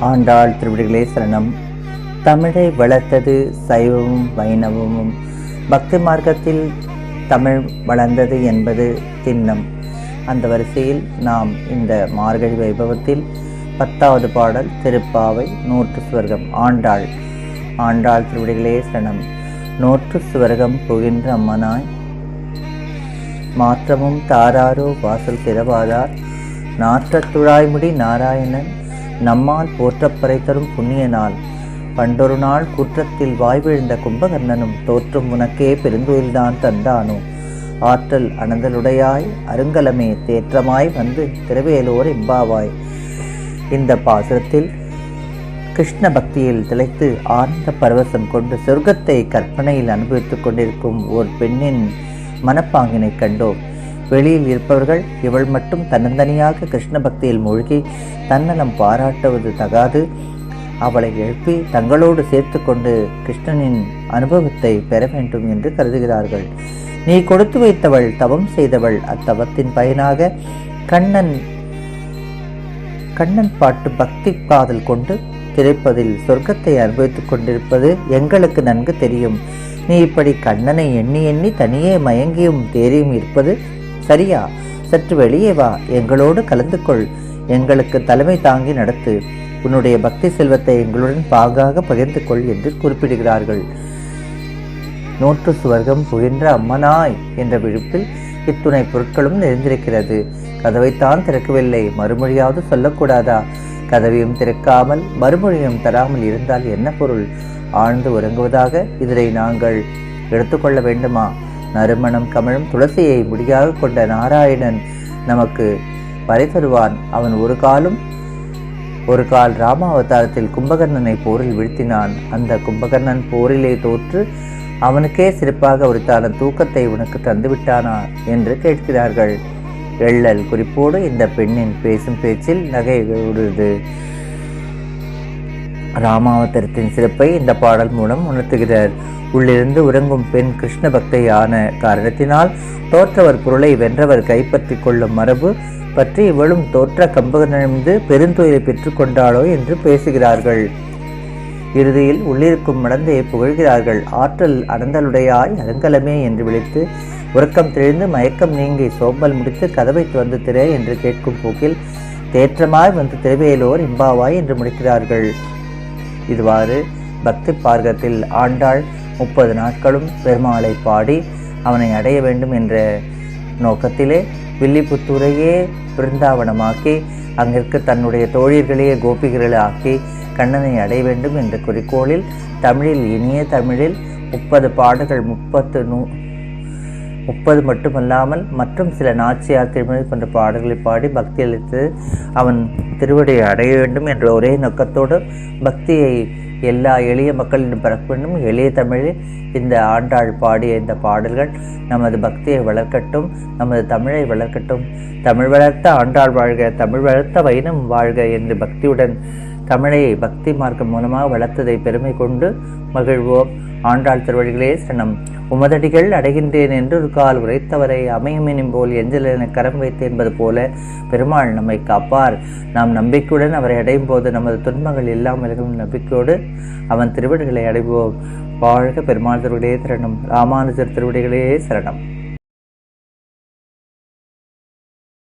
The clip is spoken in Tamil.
ஆண்டாள் திருவிடுகளே சரணம் தமிழை வளர்த்தது சைவமும் வைணவமும் பக்தி மார்க்கத்தில் தமிழ் வளர்ந்தது என்பது திண்ணம். அந்த வரிசையில் நாம் இந்த மார்கழி வைபவத்தில் பத்தாவது பாடல் திருப்பாவை நூற்று சுவர்க்கம் ஆண்டாள் ஆண்டாள் திருவிடுகளே சரணம் நூற்று சுவர்க்கம் புகின்ற அம்மனாய். மாற்றமும் தாராரோ வாசல் திறவாதார் நாற்றத் துழாய்முடி நாராயணன் நம்மால் போற்றப்பறை தரும் புண்ணிய நாள் பண்டொரு நாள் குற்றத்தில் வாய்விழுந்த கும்பகர்ணனும் தோற்றும் உனக்கே பெருந்தோயில்தான் தந்தானோ? ஆற்றல் அனந்தலுடையாய் அருங்கலமே தேற்றமாய் வந்து திருவேலோர் இம்பாவாய். இந்த பாசுரத்தில் கிருஷ்ண பக்தியில் திளைத்து ஆனந்த பரவசம் கொண்டு சொர்க்கத்தை கற்பனையில் அனுபவித்துக் கொண்டிருக்கும் ஓர் பெண்ணின் மனப்பாங்கினை கண்டோம். வெளியில் இருப்பவர்கள் இவள் மட்டும் தன்னந்தனியாக கிருஷ்ண பக்தியில் மூழ்கி தன்னலம் பாராட்டுவது தகாது. அவளை எழுப்பி தங்களோடு சேர்த்து கொண்டு கிருஷ்ணனின் அனுபவத்தை பெற வேண்டும் என்று கருதுகிறார்கள். நீ கொடுத்து வைத்தவள் தவம் செய்தவள் அத்தவத்தின் பயனாக கண்ணன் கண்ணன் பாட்டு பக்தி காதல் கொண்டு திரைப்பதில் சொர்க்கத்தை அனுபவித்துக் கொண்டிருப்பது எங்களுக்கு நன்கு தெரியும். நீ இப்படி கண்ணனை எண்ணி எண்ணி தனியே மயங்கியும் தேறியும் இருப்பது சரியா? சற்று வெளியே வா. எங்களோடு கலந்து கொள். எங்களுக்கு தலைமை தாங்கி நடத்து. உன்னுடைய பக்தி செல்வத்தை எங்களுடன் பாகாக பகிர்ந்து கொள் என்று குறிப்பிடுகிறார்கள். நூற்று சுவர்க்கம் புகின்ற அம்மனாய் என்ற விழுப்பில் இத்துணை பொருட்களும் நிறைந்திருக்கிறது. கதவைத்தான் திறக்கவில்லை. மறுமொழியாவது சொல்லக்கூடாதா? கதவையும் திறக்காமல் மறுமொழியும் தராமல் இருந்தால் என்ன பொருள்? ஆழ்ந்து உறங்குவதாக இதனை நாங்கள் எடுத்துக்கொள்ள வேண்டுமா? நறுமணம் கமழும் துளசியை முடியாக கொண்ட நாராயணன் நமக்கு வரை தருவான் அவன் ஒரு காலும் ஒரு கால் ராமாவதாரத்தில் கும்பகர்ணனை போரில் வீழ்த்தினான். அந்த கும்பகர்ணன் போரிலே தோற்று அவனுக்கே சிறப்பாக உரித்தான தூக்கத்தை உனக்கு தந்துவிட்டானா என்று கேட்கிறார்கள். எள்ளல் குறிப்போடு இந்த பெண்ணின் பேசும் பேச்சில் நகை விடுது ராமாவதரத்தின் சிறப்பை இந்த பாடல் மூலம் உணர்த்துகிறார். உள்ளிருந்து உறங்கும் பெண் கிருஷ்ண பக்தையான காரணத்தினால் தோற்றவர் பொருளை வென்றவர் கைப்பற்றி கொள்ளும் மரபு பற்றி இவளும் தோற்ற கம்பகனிடமிருந்து பெருந்தொழிலை பெற்றுக்கொண்டாளோ என்று பேசுகிறார்கள். இறுதியில் உள்ளிருக்கும் மடந்தையை புகழ்கிறார்கள். ஆற்றல் அடந்தலுடையாய் அலங்கலமே என்று விழித்து உறக்கம் தெளிந்து மயக்கம் நீங்கி சோம்பல் முடித்து கதவை வந்து திரே என்று கேட்கும் போக்கில் தேற்றமாய் வந்து திருவையிலோர் இம்பாவாய் என்று முடிக்கிறார்கள். இதுவாறு பக்தி பார்க்கத்தில் ஆண்டாள் முப்பது நாட்களும் பெருமாளை பாடி அவனை அடைய வேண்டும் என்ற நோக்கத்திலே வில்லிபுத்தூரையே பிருந்தாவனமாக்கி அங்கிற்கு தன்னுடைய தோழியர்களையே கோபிகர்களாக்கி கண்ணனை அடைய வேண்டும் என்ற குறிக்கோளில் தமிழில் இனிய தமிழில் முப்பது பாடல்கள் முப்பத்து நூ முப்பது மட்டுமல்லாமல் மற்றும் சில நாச்சியார் திருமணி போன்ற பாடல்களை பாடி பக்தி அளித்து அவன் திருவடியை அடைய வேண்டும் என்ற ஒரே நோக்கத்தோடு பக்தியை எல்லா எளிய மக்களிடம் பிறக்க வேண்டும். எளிய தமிழில் இந்த ஆண்டாள் பாடிய இந்த பாடல்கள் நமது பக்தியை வளர்க்கட்டும் நமது தமிழை வளர்க்கட்டும். தமிழ் வளர்த்த ஆண்டாள் வாழ்க தமிழ் வளர்த்த வைனம் வாழ்க என்று பக்தியுடன் தமிழை பக்தி மார்க்கம் மூலமாக வளர்த்ததை பெருமை கொண்டு மகிழ்வோம். ஆண்டாள் திருவடிகளே சனம் உமதடிகள் அடைகின்றேன் என்று ஒரு கால் உரைத்தவரை அமையமெனும் போல் எஞ்சல் என கரம் வைத்து என்பது போல பெருமாள் நம்மை காப்பார். நாம் நம்பிக்கையுடன் அவரை அடையும் போது நமது துன்பங்கள் இல்லாமல் இருக்கும் நம்பிக்கையோடு அவன் திருவடிகளை அடைவோம். வாழ்க பெருமாள் திருவடியே சரணம். ராமானுஜர் திருவடிகளே சரணம்.